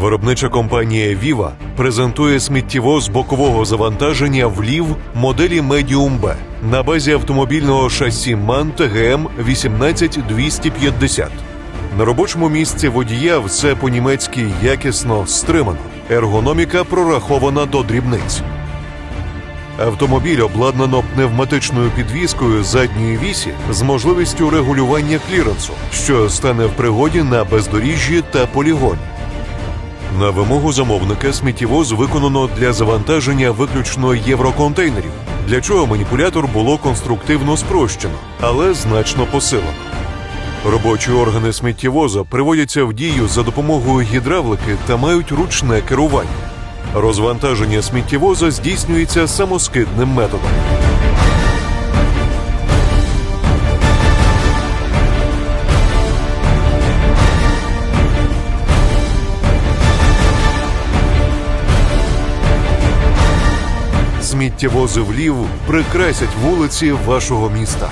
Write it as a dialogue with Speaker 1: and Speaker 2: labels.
Speaker 1: Виробнича компанія Viva презентує сміттєвоз бокового завантаження влів моделі Medium B на базі автомобільного шасі MAN TGM 18250. На робочому місці водія все по-німецьки якісно стримано. Ергономіка прорахована до дрібниць. Автомобіль обладнано пневматичною підвіскою задньої вісі з можливістю регулювання кліренсу, що стане в пригоді на бездоріжжі та полігоні. На вимогу замовника сміттєвоз виконано для завантаження виключно євроконтейнерів, для чого маніпулятор було конструктивно спрощено, але значно посилено. Робочі органи сміттєвоза приводяться в дію за допомогою гідравлики та мають ручне керування. Розвантаження сміттєвоза здійснюється самоскидним методом. Сміттєвози влів прикрасять вулиці вашого міста.